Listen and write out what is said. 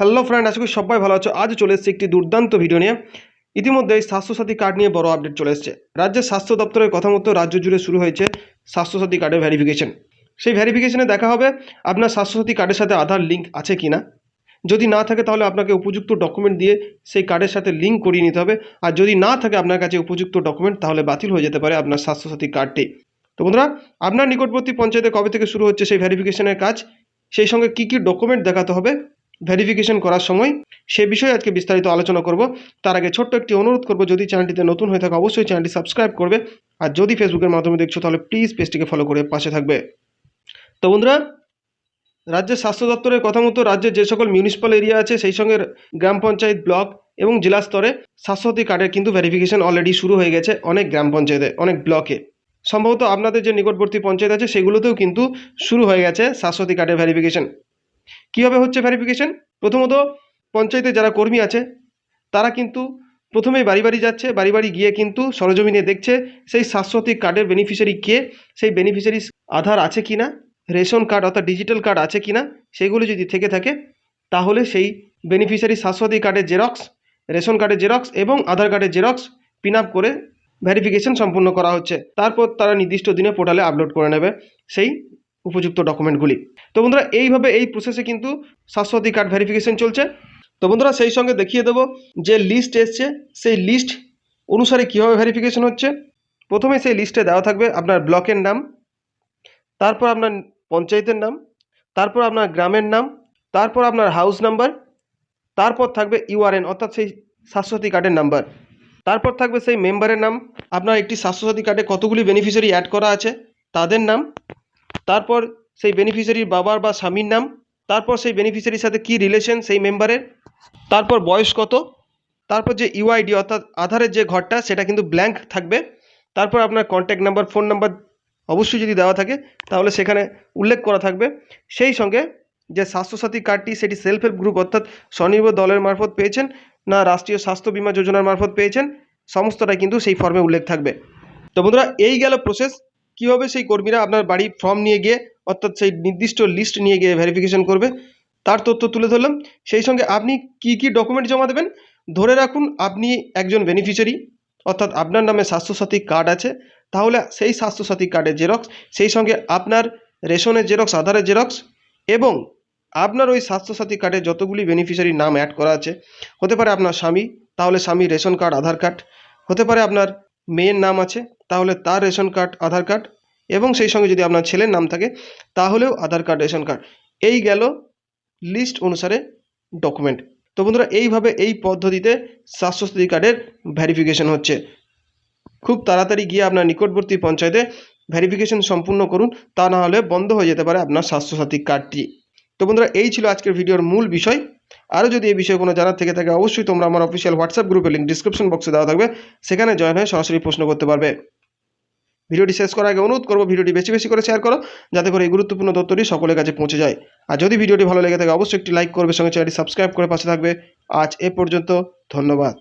Hello friend আশা করি সবাই ভালো আছো। আজ চলে এসেছে একটি দুর্দান্ত ভিডিও নিয়ে। ইতিমধ্যে স্বাস্থ্যসাথী কার্ড নিয়ে বড় আপডেট চলে এসেছে। রাজ্যের স্বাস্থ্য দপ্তরের কথা মতো রাজ্য জুড়ে শুরু হয়েছে স্বাস্থ্যসাথী কার্ডের ভেরিফিকেশন সেই ভেরিফিকেশনে দেখা হবে আপনার স্বাস্থ্যসাথী কার্ডের সাথে আধার লিঙ্ক আছে কি না যদি না থাকে তাহলে আপনাকে উপযুক্ত ডকুমেন্ট দিয়ে সেই কার্ডের সাথে লিঙ্ক করিয়ে নিতে হবে। আর যদি না থাকে আপনার কাছে উপযুক্ত ডকুমেন্ট তাহলে বাতিল হয়ে যেতে পারে আপনার স্বাস্থ্যসাথী কার্ডটি তো বন্ধুরা, আপনার নিকটবর্তী পঞ্চায়েতে কবে থেকে শুরু হচ্ছে সেই ভেরিফিকেশনের কাজ? সেই সঙ্গে কী কী ডকুমেন্ট দেখাতে হবে? ভেরিফিকেশন করার সময় সে বিষয়ে আজকে বিস্তারিত আলোচনা করব। তার আগে ছোট্ট একটি অনুরোধ করব, যদি চ্যানেলটিতে নতুন হয়ে থাকে, অবশ্যই চ্যানেলটি সাবস্ক্রাইব করবে। আর যদি ফেসবুকের মাধ্যমে দেখছ, তাহলে প্লিজ পেজটিকে ফলো করে পাশে থাকবে। তো বন্ধুরা, রাজ্যের স্বাস্থ্য দপ্তরের কথা মতো রাজ্যের যে সকল মিউনিসিপ্যাল এরিয়া আছে, সেই সঙ্গে গ্রাম পঞ্চায়েত ব্লক এবং জেলা স্তরে স্বাস্থ্যসাথী কার্ডের কিন্তু ভেরিফিকেশন অলরেডি শুরু হয়ে গেছে অনেক গ্রাম পঞ্চায়েতে, অনেক ব্লকে। সম্ভবত আপনাদের যে নিকটবর্তী পঞ্চায়েত আছে, সেগুলোতেও কিন্তু শুরু হয়ে গেছে স্বাস্থ্যসাথী কার্ডের ভেরিফিকেশন কীভাবে হচ্ছে ভেরিফিকেশন প্রথমত, পঞ্চায়েতে যারা কর্মী আছে, তারা কিন্তু প্রথমেই বাড়ি বাড়ি যাচ্ছে, বাড়ি বাড়ি গিয়ে কিন্তু সরজমিনে দেখছে সেই স্বাস্থ্যসাথী কার্ডের বেনিফিশিয়ারি কে, সেই বেনিফিশিয়ারি আধার আছে কি না রেশন কার্ড অর্থাৎ ডিজিটাল কার্ড আছে কি না সেগুলো যদি থেকে থাকে, তাহলে সেই বেনিফিশিয়ারি স্বাস্থ্যসাথী কার্ডের জেরক্স রেশন কার্ডের জেরক্স এবং আধার কার্ডের জেরক্স পিন আপ করে ভেরিফিকেশন সম্পূর্ণ করা হচ্ছে। তারপর তারা নির্দিষ্ট দিনে পোর্টালে আপলোড করে নেবে। সেই উপযুক্ত ডকুমেন্টগুলি তো বন্ধুরা, এইভাবে এই প্রসেসে কিন্তু স্বাস্থ্যসাথী কার্ড ভেরিফিকেশন চলছে। তো বন্ধুরা, সেই সঙ্গে দেখিয়ে দেবো যে লিস্ট এসছে। সেই লিস্ট অনুসারে কীভাবে ভেরিফিকেশন হচ্ছে? প্রথমে সেই লিস্টে দেওয়া থাকবে আপনার ব্লকের নাম, তারপর আপনার পঞ্চায়েতের নাম, তারপর আপনার গ্রামের নাম, তারপর আপনার হাউস নাম্বার তারপর থাকবে ইউআরএন অর্থাৎ সেই স্বাস্থ্যসাথী কার্ডের নাম্বার তারপর থাকবে সেই মেম্বারের নাম। আপনার একটি স্বাস্থ্যসাথী কার্ডে কতগুলি বেনিফিশিয়ারি অ্যাড করা আছে? তাদের নাম তারপর সেই বেনিফিশিয়ারির বাবার বা স্বামীর নাম, তারপর সেই বেনিফিশিয়ারির সাথে কী রিলেশন সেই মেম্বারের তারপর বয়স কত, তারপর যে ইউআইডি অর্থাৎ আধারের যে ঘরটা সেটা কিন্তু ব্ল্যাঙ্ক থাকবে। তারপর আপনার কন্ট্যাক্ট নাম্বার ফোন নাম্বার অবশ্যই যদি দেওয়া থাকে, তাহলে সেখানে উল্লেখ করা থাকবে। সেই সঙ্গে যে স্বাস্থ্যসাথী কার্ডটি, সেটি সেলফ হেল্প গ্রুপ অর্থাৎ স্বনির্ভর দলের মারফত পেয়েছেন না রাষ্ট্রীয় স্বাস্থ্য বীমা যোজনার মারফত পেয়েছেন, সমস্তটাই কিন্তু সেই ফর্মে উল্লেখ থাকবে। তো বন্ধুরা, এই গেল প্রসেস কীভাবে সেই কর্মীরা আপনার বাড়ি ফর্ম নিয়ে গিয়ে অর্থাৎ সেই নির্দিষ্ট লিস্ট নিয়ে গিয়ে ভেরিফিকেশন করবে, তার তথ্য তুলে ধরলাম। সেই সঙ্গে আপনি কি কি ডকুমেন্ট জমা দেবেন, ধরে রাখুন আপনি একজন বেনিফিশিয়ারি অর্থাৎ আপনার নামে স্বাস্থ্যসাথী কার্ড আছে, তাহলে সেই স্বাস্থ্যসাথী কার্ডের জেরক্স সেই সঙ্গে আপনার রেশনের জেরক্স আধারের জেরক্স এবং আপনার ওই স্বাস্থ্যসাথী কার্ডে যতগুলি বেনিফিশিয়ারি নাম অ্যাড করা আছে, হতে পারে আপনার স্বামী, তাহলে স্বামী রেশন কার্ড আধার কার্ড হতে পারে আপনার মেয়ের নাম আছে, তাহলে তার রেশন কার্ড, আধার কার্ড এবং সেই সঙ্গে যদি আপনার ছেলের নাম থাকে, তাহলেও আধার কার্ড, রেশন কার্ড। এই গেল লিস্ট অনুসারে ডকুমেন্ট তো বন্ধুরা, এইভাবে এই পদ্ধতিতে স্বাস্থ্যসাথী কার্ডের ভেরিফিকেশন হচ্ছে। খুব তাড়াতাড়ি গিয়ে আপনার নিকটবর্তী পঞ্চায়েতে ভেরিফিকেশন সম্পূর্ণ করুন, তা না হলে বন্ধ হয়ে যেতে পারে আপনার স্বাস্থ্যসাথী কার্ডটি। তো বন্ধুরা, এই ছিল আজকের ভিডিওর মূল বিষয়। আরও যদি এই বিষয়ে কোনো জানার থেকে থাকে, অবশ্যই তোমরা আমার অফিসিয়াল হোয়াটসঅ্যাপ গ্রুপের লিঙ্ক ডিসক্রিপশন বক্সে দেওয়া থাকবে। সেখানে জয়েন হয়ে সরাসরি প্রশ্ন করতে পারবে। ভিডিওটি শেষ করার আগে অনুরোধ করব, ভিডিওটি বেশি বেশি করে শেয়ার করো, যাতে করে এই গুরুত্বপূর্ণ তথ্যটি সকলের কাছে পৌঁছে যায়। আর যদি ভিডিওটি ভালো লেগে থাকে, অবশ্যই একটি লাইক করবে, সঙ্গে চ্যানেলটি সাবস্ক্রাইব করে পাশে থাকবে। আজ এ পর্যন্ত, ধন্যবাদ।